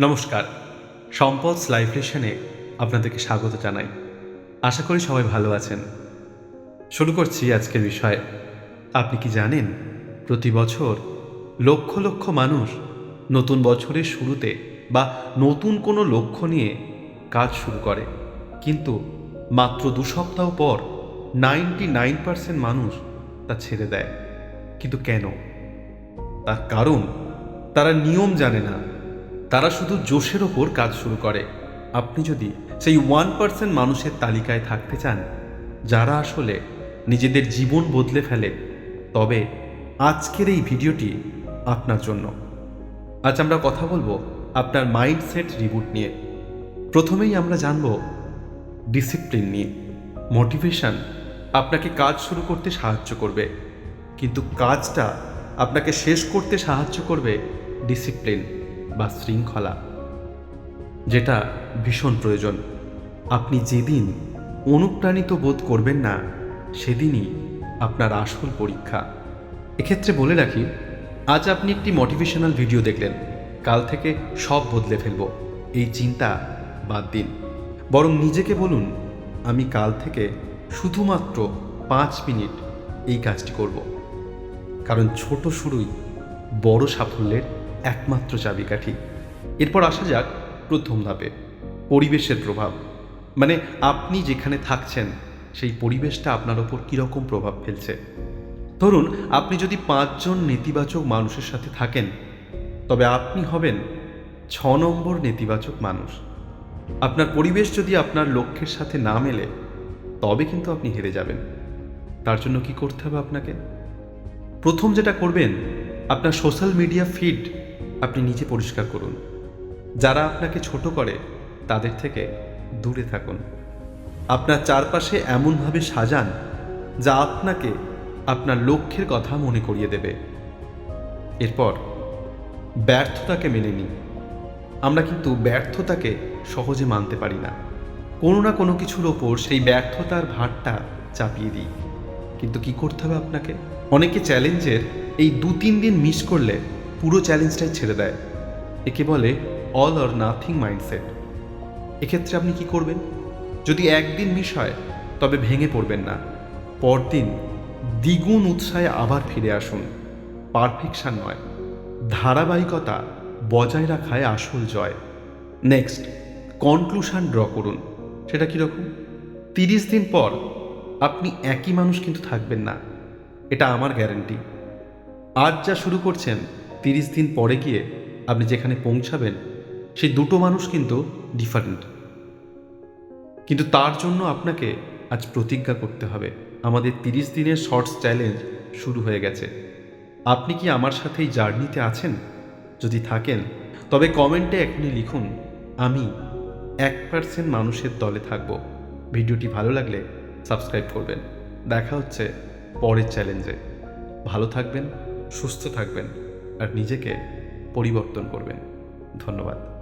নমস্কার। সম্পদ লাইফ আপনাদেরকে স্বাগত জানাই। আশা করি সবাই ভালো আছেন। শুরু করছি আজকের বিষয়, আপনি কি জানেন, প্রতি বছর লক্ষ লক্ষ মানুষ নতুন বছরের শুরুতে বা নতুন কোনো লক্ষ্য নিয়ে কাজ শুরু করে। কিন্তু মাত্র দু সপ্তাহ পর নাইনটি নাইন পার্সেন্ট মানুষ তা ছেড়ে দেয়। কিন্তু কেন? তার কারণ তারা নিয়ম জানে না। তারা শুধু জোশের ওপর কাজ শুরু করে। আপনি যদি সেই ওয়ান পার্সেন্ট মানুষের তালিকায় থাকতে চান, যারা আসলে নিজেদের জীবন বদলে ফেলে, তবে আজকের এই ভিডিওটি আপনার জন্য। আজ আমরা কথা বলব আপনার মাইন্ডসেট রিবুট নিয়ে। প্রথমেই আমরা জানব ডিসিপ্লিন নিয়ে। মোটিভেশন আপনাকে কাজ শুরু করতে সাহায্য করবে, কিন্তু কাজটা আপনাকে শেষ করতে সাহায্য করবে ডিসিপ্লিন। বা শৃঙ্খলা, যেটা ভীষণ প্রয়োজন। আপনি যেদিন অনুপ্রাণিত বোধ করবেন না, সেদিনই আপনার আসল পরীক্ষা। এক্ষেত্রে বলে রাখি, আজ আপনি একটি মোটিভেশনাল ভিডিও দেখলেন। কাল থেকে সব বদলে ফেলব। এই চিন্তা বাদ দিন। বরং নিজেকে বলুন, আমি কাল থেকে শুধুমাত্র পাঁচ মিনিট এই কাজটি করব। কারণ ছোট শুরুই বড় সাফল্যের একমাত্র চাবিকাঠি। এরপর আসা যাক প্রথম ধাপে, পরিবেশের প্রভাব। মানে আপনি যেখানে থাকছেন, সেই পরিবেশটা আপনার ওপর কীরকম প্রভাব ফেলছে? ধরুন, আপনি যদি পাঁচজন নেতিবাচক মানুষের সাথে থাকেন, তবে আপনি হবেন ছ নম্বর নেতিবাচক মানুষ। আপনার পরিবেশ যদি আপনার লক্ষ্যের সাথে না মেলে, তবে কিন্তু আপনি হেরে যাবেন। তার জন্য কি করতে হবে আপনাকে? প্রথম যেটা করবেন, আপনার সোশ্যাল মিডিয়া ফিড আপনি নিজে পরিষ্কার করুন। যারা আপনাকে ছোট করে, তাদের থেকে দূরে থাকুন। আপনার চারপাশে এমনভাবে সাজান, যা আপনাকে আপনার লক্ষ্যের কথা মনে করিয়ে দেবে। এরপর, ব্যর্থতাকে মেনে নিন। আমরা কিন্তু ব্যর্থতাকে সহজে মানতে পারি না। কোনো না কোনো কিছুর ওপর সেই ব্যর্থতার ভারটা চাপিয়ে দিই। কিন্তু কি করতে হবে আপনাকে? অনেকে চ্যালেঞ্জের এই দু তিন দিন মিস করলে পুরো চ্যালেঞ্জটাই ছেড়ে দেয়। একে বলে অল অর নাথিং মাইন্ডসেট এক্ষেত্রে আপনি কি করবেন? যদি একদিন মিস হয়, তবে ভেঙে পড়বেন না। পরদিন দ্বিগুণ উৎসাহে আবার ফিরে আসুন। পারফেকশান নয়, ধারাবাহিকতা বজায় রাখায় আসল জয়। নেক্সট কনক্লুশন ড্র করুন। সেটা কীরকম? তিরিশ দিন পর আপনি একই মানুষ কিন্তু থাকবেন না। এটা আমার গ্যারেন্টি আজ যা শুরু করছেন তিরিশ দিন পরে গিয়ে আপনি যেখানে পৌঁছাবেন, সেই দুটো মানুষ কিন্তু ডিফারেন্ট কিন্তু তার জন্য আপনাকে আজ প্রতিজ্ঞা করতে হবে। আমাদের তিরিশ দিনের শর্টস চ্যালেঞ্জ শুরু হয়ে গেছে। আপনি কি আমার সাথে এই জার্নিতে আছেন? যদি থাকেন, তবে কমেন্টে এখনই লিখুন, আমি এক পার্সেন্ট মানুষের দলে থাকব। ভিডিওটি ভালো লাগলে সাবস্ক্রাইব করবেন। দেখা হচ্ছে পরের চ্যালেঞ্জে ভালো থাকবেন, সুস্থ থাকবেন। আর নিজেকে পরিবর্তন করবেন। ধন্যবাদ।